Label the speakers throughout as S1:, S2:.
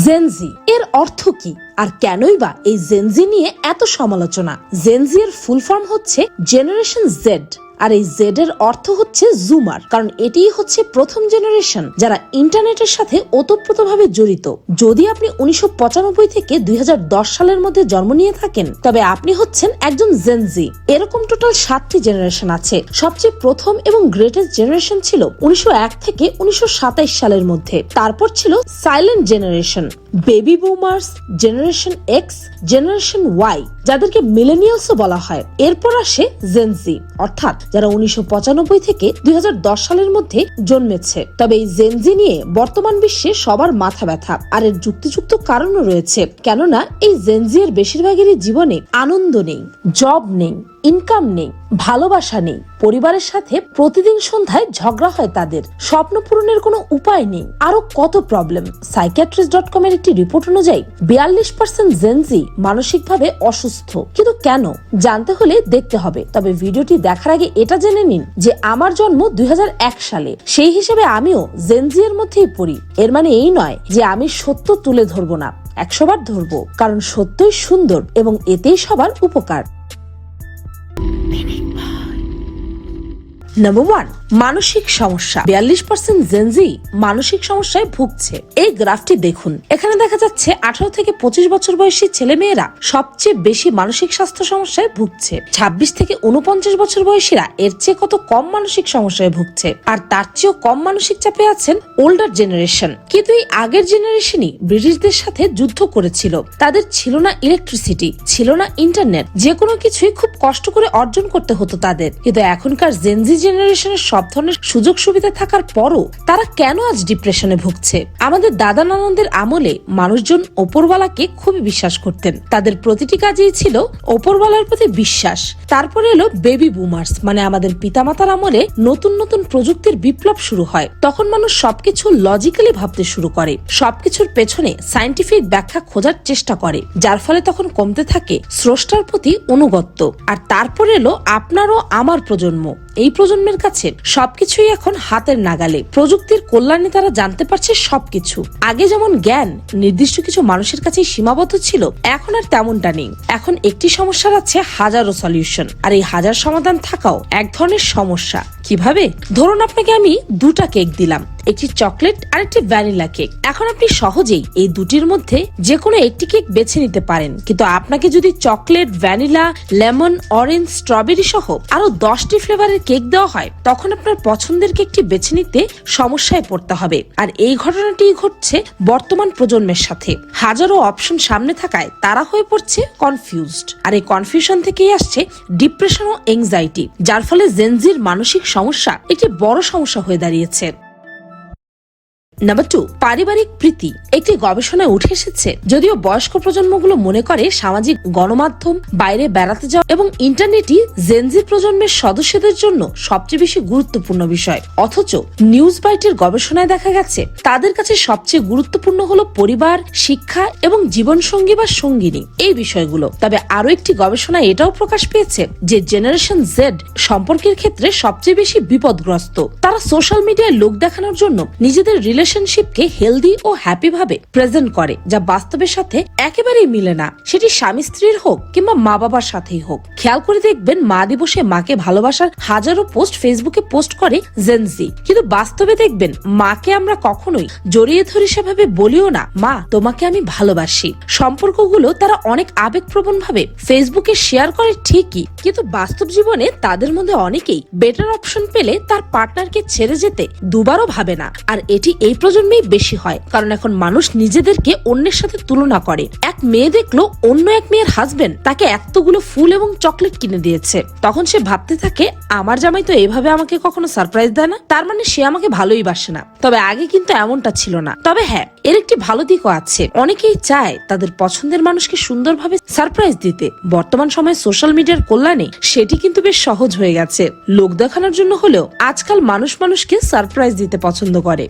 S1: Gen Z এর অর্থ কি? আর কেনই বা এই জেনজি নিয়ে এত সমালোচনা? জেনজি এর ফুল ফর্ম হচ্ছে জেনারেশন জেড আর এই জেড এর অর্থ হচ্ছে জুমার কারণ এটিই হচ্ছে প্রথম জেনারেশন যারা ইন্টারনেটের সাথে ওতপ্রোতভাবে জড়িত। যদি আপনি উনিশশো পঁচানব্বই থেকে দুই হাজার দশ সালের মধ্যে জন্ম নিয়ে থাকেন, তবে আপনি হচ্ছেন একজন জেনজি এরকম টোটাল সাতটি জেনারেশন আছে। সবচেয়ে প্রথম এবং গ্রেটেস্ট জেনারেশন ছিল উনিশশো এক থেকে উনিশশো সাতাশ সালের মধ্যে। তারপর ছিল silent generation baby boomers generation X generation Y যাদেরকে মিলেনিয়ালসও বলা হয়। এরপর আসে জেনজি অর্থাৎ যারা উনিশশো পঁচানব্বই থেকে দুই হাজার দশ সালের মধ্যে জন্মেছে। তবে এই জেনজি নিয়ে বর্তমান বিশ্বে সবার মাথা ব্যথা, আর এর যুক্তিযুক্ত কারণও রয়েছে। কেননা এই জেনজি এর বেশিরভাগেরই জীবনে আনন্দ নেই জব নেই ইনকাম নেই, ভালোবাসা নেই। পরিবারের সাথে প্রতিদিন সন্ধ্যায় ঝগড়া হয় তাদের। স্বপ্ন পূরণের কোনো উপায় নেই। আরও কত প্রবলেম সাইকিয়াট্রিস্ট ডট কম এর একটি রিপোর্ট অনুযায়ী, বিয়াল্লিশ পার্সেন্ট জেনজি মানসিকভাবে অসুস্থ। কিন্তু কেন? জানতে হলে দেখতে হবে। তবে ভিডিওটি দেখার আগে এটা জেনে নিন যে আমার জন্ম দুই হাজার এক সালে। সেই হিসেবে আমিও জেনজি এর মধ্যেই পড়ি। এর মানে এই নয় যে আমি সত্য তুলে ধরবো না। একশোবার ধরবো। কারণ সত্যই সুন্দর এবং এতেই সবার উপকার। নাম্বার ওয়ান মানসিক সমস্যা। বিয়াল্লিশ পার্সেন্ট জেনজি মানসিক সমস্যায় ভুগছে। এই গ্রাফটি দেখুন। এখানে দেখা যাচ্ছে আঠারো থেকে পঁচিশ বছর বয়সী ছেলে মেয়েরা সবচেয়ে বেশি মানসিক স্বাস্থ্য সমস্যায় ভুগছে। ছাব্বিশ থেকে উনপঞ্চাশ বছর বয়সীরা এর চেয়ে কত কম মানসিক সমস্যায় ভুগছে। আর তার চেয়েও কম মানসিক চাপে আছেন ওল্ডার জেনারেশন কিন্তু এই আগের জেনারেশনই ব্রিটিশদের সাথে যুদ্ধ করেছিল। তাদের ছিল না ইলেকট্রিসিটি ছিল না ইন্টারনেট যে কোনো কিছুই খুব কষ্ট করে অর্জন করতে হতো তাদের। কিন্তু এখনকার জেনজি জেনারেশনের সব ধরনের সুযোগ সুবিধা থাকার পরও তারা কেন আজ ডিপ্রেশনে ভুগছে? আমাদের দাদা নানন্দের আমলে মানুষজন ওপরওয়ালাকে খুবই বিশ্বাস করতেন। তাদের প্রতিটি কাজেই ছিল ওপরওয়ালার প্রতি বিশ্বাস। তারপরে এলো বেবি বুমার্স মানে আমাদের পিতামাতার আমলে নতুন নতুন প্রযুক্তির বিপ্লব শুরু হয়। তখন মানুষ সবকিছু লজিক্যালি ভাবতে শুরু করে। সবকিছুর পেছনে সাইন্টিফিক ব্যাখ্যা খোঁজার চেষ্টা করে, যার ফলে তখন কমতে থাকে স্রষ্টার প্রতি অনুগত্য। আর তারপরে এলো আপনারও আমার প্রজন্ম। এই প্রজন্মের কাছে সবকিছুই এখন হাতের নাগালে। প্রযুক্তির কল্যাণে তারা জানতে পারছে সবকিছু। আগে যেমন জ্ঞান, নির্দিষ্ট কিছু মানুষের কাছেই সীমাবদ্ধ ছিল, এখন আর তেমনটা নেই। এখন একটি সমস্যার আছে হাজারো সলিউশন আর এই হাজার সমাধান থাকাও এক ধরনের সমস্যা। কীভাবে? ধরুন আপনাকে আমি দুটা কেক দিলাম, একটি চকলেট আর একটি ভ্যানিলা কেক। এখন আপনি সহজেই এই দুটির মধ্যে যে কোনো একটি কেক বেছে নিতে পারেন। কিন্তু আপনাকে যদি chocolate, vanilla, lemon, orange, strawberry সহ আরও দশটি ফ্লেভারের কেক দেওয়া হয়, তখন আপনার পছন্দের কেকটি বেছে নিতে সমস্যায় পড়তে হবে। আর এই ঘটনাটি ঘটছে বর্তমান প্রজন্মের সাথে। হাজারো অপশন সামনে থাকায় তারা হয়ে পড়ছে কনফিউজড আর এই কনফিউশন থেকেই আসছে ডিপ্রেশন ও এংজাইটি যার ফলে জেনজির মানসিক সমস্যা একটি বড় সমস্যা হয়ে দাঁড়িয়েছে। নাম্বার টু পারিবারিক প্রীতি। একটি গবেষণায় উঠে এসেছে, যদিও বয়স্ক প্রজন্মগুলো মনে করে সামাজিক গণমাধ্যম, বাইরে বেড়াতে যাওয়া এবং ইন্টারনেটই জেনজি প্রজন্মের সদস্যদের জন্য সবচেয়ে বেশি গুরুত্বপূর্ণ বিষয়। অথচ নিউজ বাইটের গবেষণায় দেখা গেছে, তাদের কাছে সবচেয়ে গুরুত্বপূর্ণ হলো পরিবার, শিক্ষা এবং জীবনসঙ্গী বা সঙ্গিনী এই বিষয়গুলো। তবে আরও একটি গবেষণায় এটাও প্রকাশ পেয়েছে যে জেনারেশন জেড সম্পর্কের ক্ষেত্রে সবচেয়ে বেশি বিপদগ্রস্ত। তারা সোশ্যাল মিডিয়ায় লোক দেখানোর জন্য নিজেদের রিলেশনশিপকে হেলদি ও হ্যাপি ভাবে প্রেজেন্ট করে, যা বাস্তবের সাথে একেবারেই মিলে না। সেটি স্বামী স্ত্রীর হোক কিংবা মা বাবার সাথেই হোক। খেয়াল করে দেখবেন মা দিবসে মাকে ভালোবাসার হাজারো পোস্ট ফেসবুকে পোস্ট করে জেনজি কিন্তু বাস্তবে দেখবেন, মাকে আমরা কখনোই জড়িয়ে ধরে সেভাবে বলিও না, মা, তোমাকে আমি ভালোবাসি। সম্পর্কগুলো তারা অনেক আবেগপ্রবণ ভাবে ফেসবুকে শেয়ার করে ঠিকই, কিন্তু বাস্তব জীবনে তাদের মধ্যে অনেকেই বেটার অপশন পেলে তার পার্টনারকে ছেড়ে যেতে দুবারও ভাবে না। আর এটি এই প্রজন্মেই বেশি হয়, কারণ এখন মানুষ নিজেদেরকে অন্যের সাথে তুলনা করে। এক মেয়ে দেখল অন্য এক মেয়ের হাজবেন্ড তাকে এতগুলো ফুল এবং চকলেট কিনে দিয়েছে। তখন সে ভাবতে থাকে, আমার জামাই তো এভাবে আমাকে কখনো সারপ্রাইজ দেয় না। তার মানে সে আমাকে ভালোই বাসে না। তবে আগে কিন্তু এমনটা ছিল না। তবে হ্যাঁ এর একটি ভালো দিকও আছে। অনেকেই চায় তাদের পছন্দের মানুষকে সুন্দরভাবে সারপ্রাইজ দিতে। বর্তমান সময়ে সোশ্যাল মিডিয়ার কল্যাণে সেটি কিন্তু বেশ সহজ হয়ে গেছে। লোক দেখানোর জন্য হলেও আজকাল মানুষ মানুষকে সারপ্রাইজ দিতে পছন্দ করে।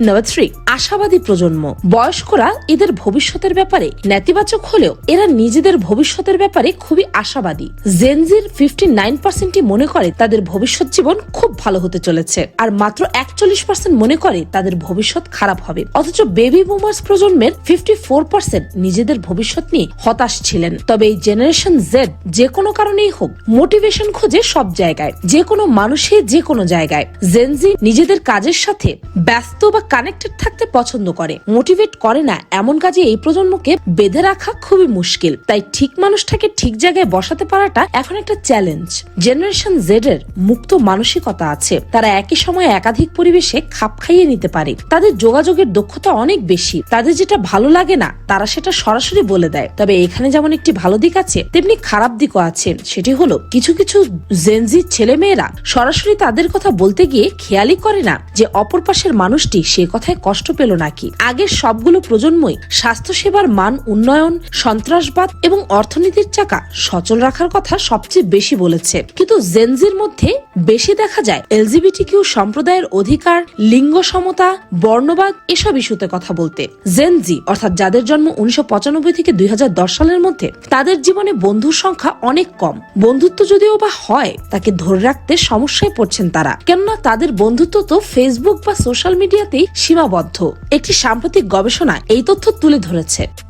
S1: নাম্বার থ্রি আশাবাদী প্রজন্ম। বয়স্করা এদের ভবিষ্যতের ব্যাপারে নেতিবাচক হলেও এরা নিজেদের ভবিষ্যতের ব্যাপারে খুবই আশাবাদী। জেনজির ফিফটি নাইন পার্সেন্টই মনে করে তাদের ভবিষ্যৎ জীবন খুব ভালো হতে চলেছে। আর মাত্র একচল্লিশ পার্সেন্ট মনে করে তাদের ভবিষ্যৎ খারাপ হবে। অথচ বেবি বুমার্স প্রজন্মের ফিফটি ফোর পার্সেন্ট নিজেদের ভবিষ্যৎ নিয়ে হতাশ ছিলেন। তবে এই জেনারেশন জেড যে কোনো কারণেই হোক মোটিভেশন খোঁজে সব জায়গায়। যে কোনো মানুষে যে কোনো জায়গায়। জেনজি নিজেদের কাজের সাথে ব্যস্ত বা কানেক্টেড থাকতে পছন্দ করে। মোটিভেট করে না এমন কাজে এই প্রজন্মকে বেঁধে রাখা খুবই মুশকিল। তাই ঠিক মানুষটাকে ঠিক জায়গায় বসাতে পারাটা এখন একটা চ্যালেঞ্জ জেনারেশন জেড এর মুক্ত মানসিকতা আছে। তারা একই সময়ে একাধিক পরিবেশে খাপ খাইয়ে নিতে পারে। তাদের যোগাযোগের দক্ষতা অনেক বেশি। তাদের যেটা ভালো লাগে না, তারা সেটা সরাসরি বলে দেয়। তবে এখানে যেমন একটি ভালো দিক আছে, তেমনি খারাপ দিকও আছে। সেটি হলো, কিছু কিছু জেনজি ছেলে মেয়েরা সরাসরি তাদের কথা বলতে গিয়ে খেয়ালই করে না যে অপর পাশের মানুষটি সে কথায় কষ্ট পেল নাকি? আগের সবগুলো প্রজন্মই স্বাস্থ্যসেবার মান উন্নয়ন, সন্ত্রাসবাদ এবং অর্থনীতির চাকা সচল রাখার কথা সবচেয়ে বেশি বলেছে। কিন্তু জেনজির মধ্যে বেশি দেখা যায় এলজিবিটি কিউ সম্প্রদায়ের অধিকার, লিঙ্গ সমতা, বর্ণবাদ এসব ইস্যুতে কথা বলতে। জেনজি, অর্থাৎ যাদের জন্ম উনিশশো পঁচানব্বই থেকে দুই হাজার দশ সালের মধ্যে, তাদের জীবনে বন্ধুর সংখ্যা অনেক কম। বন্ধুত্ব যদিও বা হয়, তাকে ধরে রাখতে সমস্যায় পড়ছেন তারা। কেননা তাদের বন্ধুত্ব তো ফেসবুক বা সোশ্যাল মিডিয়াতেই সীমাবদ্ধ। একটি সাম্প্রতিক গবেষণা এই তথ্য তুলে ধরেছে।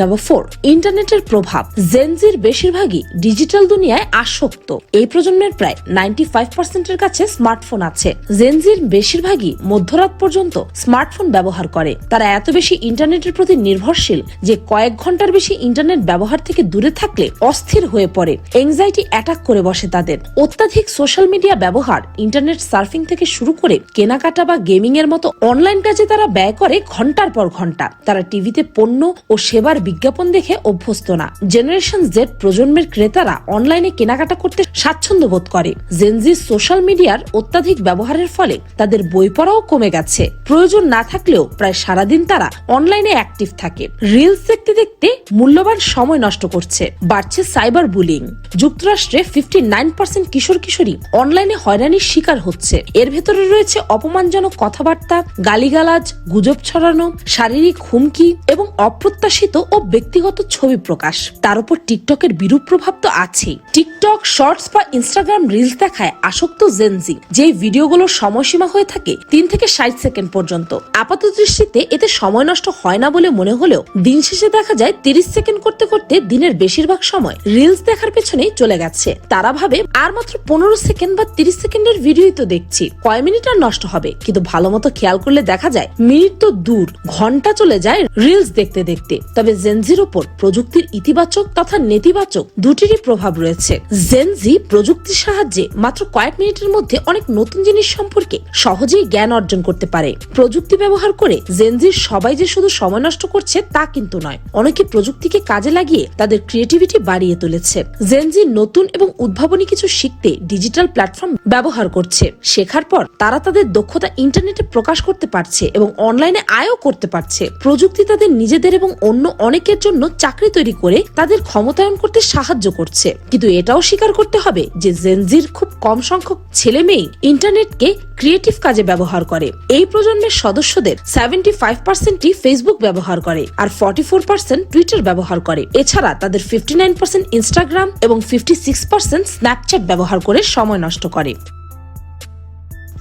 S1: নাম্বার ফোর ইন্টারনেটের প্রভাব জেনজির বেশিরভাগই ডিজিটাল দুনিয়ায় আসক্ত। এই প্রজন্মের প্রায় নাইনটি ফাইভ পার্সেন্টের কাছে স্মার্টফোন আছে। জেনজির বেশিরভাগই মধ্যরাত পর্যন্ত স্মার্টফোন ব্যবহার করে। তারা এত বেশি ইন্টারনেটের প্রতি নির্ভরশীল যে কয়েক ঘণ্টার বেশি ইন্টারনেট ব্যবহার থেকে দূরে থাকলে অস্থির হয়ে পড়ে এংজাইটি অ্যাটাক করে বসে তাদের। অত্যাধিক সোশ্যাল মিডিয়া ব্যবহার ইন্টারনেট সার্ফিং থেকে শুরু করে কেনাকাটা বা গেমিং এর মতো অনলাইন কাজে তারা ব্যয় করে ঘণ্টার পর ঘণ্টা। তারা টিভিতে পণ্য ও সেবার বিজ্ঞাপন দেখে অভ্যস্ত না। জেনারেশন জেড প্রজন্মের ক্রেতারা অনলাইনে কেনাকাটা করতে স্বাচ্ছন্দ্য বোধ করে। জেনজি সোশ্যাল মিডিয়ার অত্যাধিক ব্যবহারের ফলে তাদের বই পড়াও কমে গেছে। প্রয়োজন না থাকলেও প্রায় সারাদিন তারা অনলাইনে অ্যাক্টিভ থাকে। রিলস দেখতে দেখতে মূল্যবান সময় নষ্ট করছে। বাড়ছে সাইবার বুলিং যুক্তরাষ্ট্রে ফিফটি নাইন পার্সেন্ট কিশোর কিশোরী অনলাইনে হয়রানির শিকার হচ্ছে। এর ভেতরে রয়েছে অপমানজনক কথাবার্তা, গালিগালাজ, গুজব ছড়ানো, শারীরিক হুমকি এবং অপ্রত্যাশিত ব্যক্তিগত ছবি প্রকাশ। তার উপর টিকটকের বিরূপ প্রভাব তো আছেই। টিকটক শর্টস বা ইনস্টাগ্রাম রিলস দেখায় আসক্ত জেনজি যে ভিডিওগুলোর সময়সীমা হয়ে থাকে তিন থেকে ষাট সেকেন্ড পর্যন্ত। আপাত দৃষ্টিতে এতে সময় নষ্ট হয় না বলে মনে হলেও দিন শেষে দেখা যায় তিরিশ সেকেন্ড করতে করতে দিনের বেশিরভাগ সময় রিলস দেখার পেছনেই চলে গেছে। তারা ভাবে আর মাত্র পনেরো সেকেন্ড বা তিরিশ সেকেন্ডের ভিডিওই তো দেখছি। কয় মিনিট আর নষ্ট হবে, কিন্তু ভালো মতো খেয়াল করলে দেখা যায় মিনিট তো দূর, ঘণ্টা চলে যায় রিলস দেখতে দেখতে। তবে জেনজির ওপর প্রযুক্তির ইতিবাচক তথা নেতিবাচক দুটিরই প্রভাব রয়েছে। জেনজি প্রযুক্তির সাহায্যে মাত্র কয়েক মিনিটের মধ্যে অনেক নতুন জিনিস সম্পর্কে সহজেই জ্ঞান অর্জন করতে পারে। প্রযুক্তি ব্যবহার করে জেনজির সবাই যে শুধু সময় নষ্ট করছে তা কিন্তু নয়, অনেকে প্রযুক্তিকে কাজে লাগিয়ে তাদের ক্রিয়েটিভিটি বাড়িয়ে তুলেছে। জেনজি নতুন এবং উদ্ভাবনী কিছু শিখতে ডিজিটাল প্ল্যাটফর্ম ব্যবহার করছে। শেখার পর তারা তাদের দক্ষতা ইন্টারনেটে প্রকাশ করতে পারছে এবং অনলাইনে আয়ও করতে পারছে। প্রযুক্তি তাদের নিজেদের এবং অন্য অনেকের জন্য চাকরি তৈরি করে তাদের ক্ষমতায়ন করতে সাহায্য করছে। কিন্তু এটাও স্বীকার করতে হবে যে জেনজির খুব কম সংখ্যক ছেলে মেয়ে ইন্টারনেটকে ক্রিয়েটিভ কাজে ব্যবহার করে। এই প্রজন্মের সদস্যদের সেভেন্টি ফাইভ পার্সেন্টই ফেসবুক ব্যবহার করে আর ফর্টি ফোর পার্সেন্ট টুইটার ব্যবহার করে। এছাড়া তাদের ফিফটি নাইন পার্সেন্ট ইনস্টাগ্রাম এবং ফিফটি সিক্স পার্সেন্ট স্ন্যাপচ্যাট ব্যবহার করে সময় নষ্ট করে।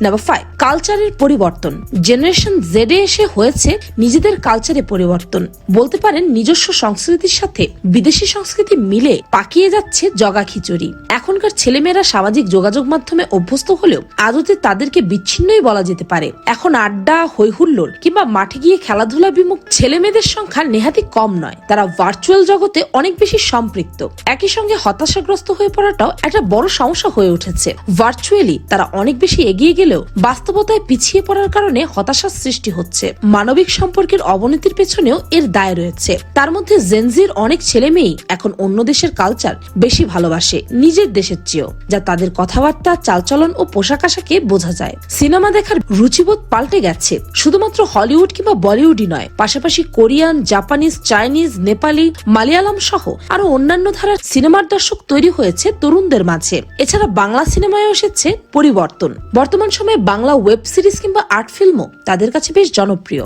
S1: নাম্বার ফাইভ কালচারের পরিবর্তন। জেনারেশন জেডে এসে হয়েছে নিজেদের কালচারে পরিবর্তন। বলতে পারেন নিজস্ব সংস্কৃতির সাথে বিদেশি সংস্কৃতি মিলে পাকিয়ে যাচ্ছে জগা খিচুড়ি। এখনকার ছেলেমেয়েরা সামাজিক যোগাযোগ মাধ্যমে অভ্যস্ত হলেও আদতে তাদেরকে বিচ্ছিন্নই বলা যেতে পারে। এখন আড্ডা হৈহুল্লোর কিংবা মাঠে গিয়ে খেলাধুলা বিমুখ ছেলে মেয়েদের সংখ্যা নেহাতি কম নয়। তারা ভার্চুয়াল জগতে অনেক বেশি সম্পৃক্ত। একই সঙ্গে হতাশাগ্রস্ত হয়ে পড়াটাও একটা বড় সমস্যা হয়ে উঠেছে। ভার্চুয়ালি তারা অনেক বেশি এগিয়ে গেলেও বাস্তবতায় পিছিয়ে পড়ার কারণে হতাশার সৃষ্টি হচ্ছে। মানবিক সম্পর্কের অবনতির পেছনেও এর দায় রয়েছে। তার মধ্যে জেনজির অনেক ছেলে মেয়েই এখন অন্য দেশের কালচার বেশি ভালোবাসে, নিজের দেশের চেয়েও, যা তাদের কথাবার্তা, চালচলন ও পোশাক আশাকে বোঝা যায়। সিনেমা দেখার রুচিবোধ পাল্টে গেছে। শুধুমাত্র হলিউড কিংবা বলিউডই নয়, পাশাপাশি Korean, Japanese, Chinese, Nepali, Malayalam সহ আরও অন্যান্য ধারার সিনেমার দর্শক তৈরি হয়েছে তরুণদের মাঝে। এছাড়া বাংলা সিনেমায় এসেছে পরিবর্তন। বর্তমান সময়ে বাংলা ওয়েব সিরিজ কিংবা আর্ট ফিল্মও তাদের কাছে বেশ জনপ্রিয়।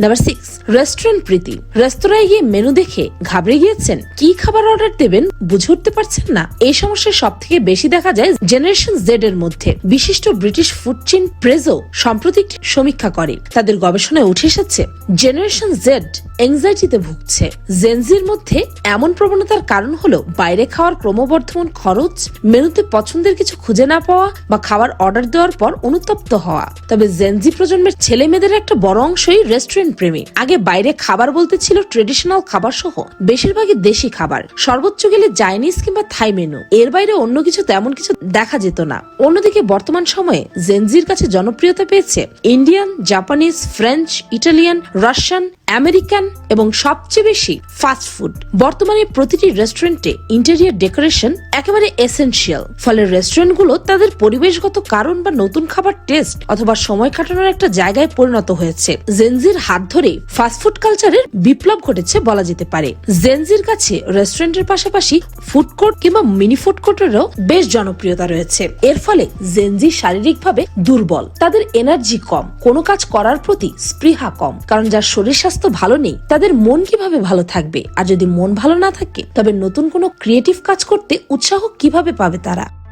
S1: নাম্বার সিক্স রেস্টুরেন্ট প্রীতি রেস্তোরাঁয় গিয়ে মেনু দেখে ঘাবড়ে গিয়েছেন। কি খাবার অর্ডার দেবেন বুঝে উঠতে পারছেন না। এই সমস্যা সব থেকে বেশি দেখা যায় জেনারেশন জেড এর মধ্যে। বিশিষ্ট ব্রিটিশ ফুড চেইন প্রেজো সম্প্রতি সমীক্ষা করে। তাদের গবেষণায় উঠে এসেছে জেনারেশন জেড এংজাইটিতে ভুগছে। জেনজির মধ্যে এমন প্রবণতার কারণ হলো বাইরে খাওয়ার ক্রমবর্ধমান খরচ, মেনুতে পছন্দের কিছু খুঁজে না পাওয়া বা খাবার অর্ডার দেওয়ার পর অনুতপ্ত হওয়া। তবে জেনজি প্রজন্মের ছেলে মেয়েদের একটা বড় অংশই রেস্টুরেন্ট প্রেমী। আগে বাইরে খাবার বলতে ছিল ট্রেডিশনাল খাবার সহ বেশিরভাগই দেশি খাবার। সর্বোচ্চ গেলে চাইনিজ কিংবা থাই মেনু। এর বাইরে অন্য কিছু তেমন কিছু দেখা যেত না। অন্যদিকে বর্তমান সময়ে জেনজির কাছে জনপ্রিয়তা পেয়েছে Indian, Japanese, French, Italian, Russian American এবং সবচেয়ে বেশি ফাস্ট ফুড বর্তমানে প্রতিটি রেস্টুরেন্টে ইন্টেরিয়ার ডেকোরেশন একেবারে এসেনশিয়াল ফলে রেস্টুরেন্টগুলো তাদের পরিবেশগত কারণ বা নতুন খাবার টেস্ট অথবা সময় কাটানোর একটা জায়গায় পরিণত হয়েছে। জেনজির হাত ধরে ফাস্টফুড কালচারের বিপ্লব ঘটেছে বলা যেতে পারে। জেনজির কাছে রেস্টুরেন্টের পাশাপাশি ফুড কোর্ট কিংবা মিনি ফুড কোর্টেরও বেশ জনপ্রিয়তা রয়েছে। এর ফলে জেনজি শারীরিকভাবে দুর্বল। তাদের এনার্জি কম। কোনো কাজ করার প্রতি স্পৃহা কম। কারণ যার শরীর স্বাস্থ্য ভালো নেই। তাদের মন কীভাবে ভালো থাকবে? আর যদি মন ভালো না থাকে, তবে নতুন কোনো ক্রিয়েটিভ কাজ করতে উৎসাহ কীভাবে পাবে তারা?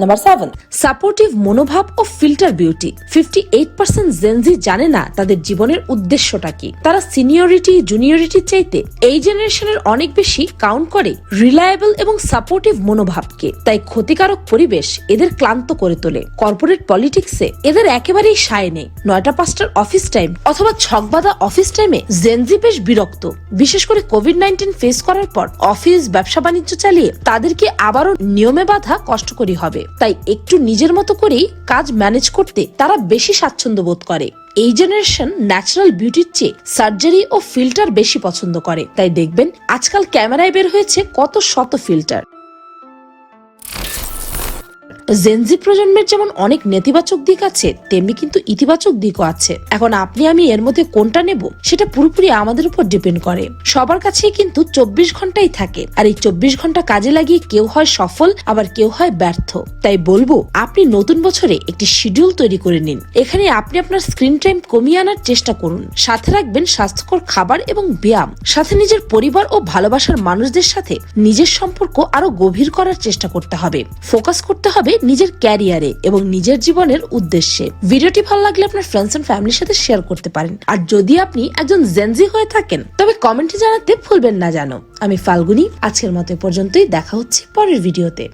S1: নাম্বার সেভেন সাপোর্টিভ মনোভাব ও filter beauty fifty eight percent gen z জানে না তাদের জীবনের উদ্দেশ্যটা কি। তারা সিনিয়রিটি জুনিয়রিটির চাইতে এই জেনারেশনের অনেক বেশি কাউন্ট করে রিলায়েবল এবং সাপোর্টিভ মনোভাবকে। তাই ক্ষতিকারক পরিবেশ এদের ক্লান্ত করে তোলে। কর্পোরেট পলিটিক্সে এদের একেবারেই সায় নেই। নয়টা পাঁচটার অফিস টাইম অথবা ছকবাদা অফিস টাইমে জেনজি বেশ বিরক্ত। বিশেষ করে কোভিড নাইন্টিন ফেস করার পর অফিস ব্যবসা বাণিজ্য চালিয়ে তাদেরকে আবারও নিয়মে বাধা কষ্টকরী হবে। তাই একটু নিজের মতো করেই কাজ ম্যানেজ করতে তারা বেশি স্বাচ্ছন্দ্য বোধ করে। এই জেনারেশন ন্যাচারাল বিউটির চেয়ে সার্জারি ও ফিল্টার বেশি পছন্দ করে। তাই দেখবেন, আজকাল ক্যামেরায় বের হয়েছে কত শত ফিল্টার জেনজি প্রজন্মের যেমন অনেক নেতিবাচক দিক আছে, তেমনি কিন্তু ইতিবাচক দিকও আছে। এখন আপনি আমি এর মধ্যে কোনটা নেব, সেটা পুরোপুরি আমাদের উপর ডিপেন্ড করে। সবার কাছেই কিন্তু চব্বিশ ঘন্টাই থাকে, আর এই চব্বিশ ঘণ্টা কাজে লাগিয়ে কেউ হয় সফল, আবার কেউ হয় ব্যর্থ। তাই বলব, আপনি নতুন বছরে একটি শিডিউল তৈরি করে নিন। এখানে আপনি আপনার স্ক্রিন টাইম কমিয়ে আনার চেষ্টা করুন। সাথে রাখবেন স্বাস্থ্যকর খাবার এবং ব্যায়াম। সাথে নিজের পরিবার ও ভালোবাসার মানুষদের সাথে নিজের সম্পর্ক আরও গভীর করার চেষ্টা করতে হবে। ফোকাস করতে হবে নিজের ক্যারিয়ারে এবং নিজের জীবনের উদ্দেশ্যে। ভিডিওটি ভালো লাগলে আপনার ফ্রেন্ডস এন্ড ফ্যামিলির সাথে শেয়ার করতে পারেন। আর যদি আপনি একজন জেনজি হয়ে থাকেন, তবে কমেন্টে জানাতে ভুলবেন না জানো। আমি ফাল্গুনি, আজকের মতো পর্যন্তই। দেখা হচ্ছে পরের ভিডিওতে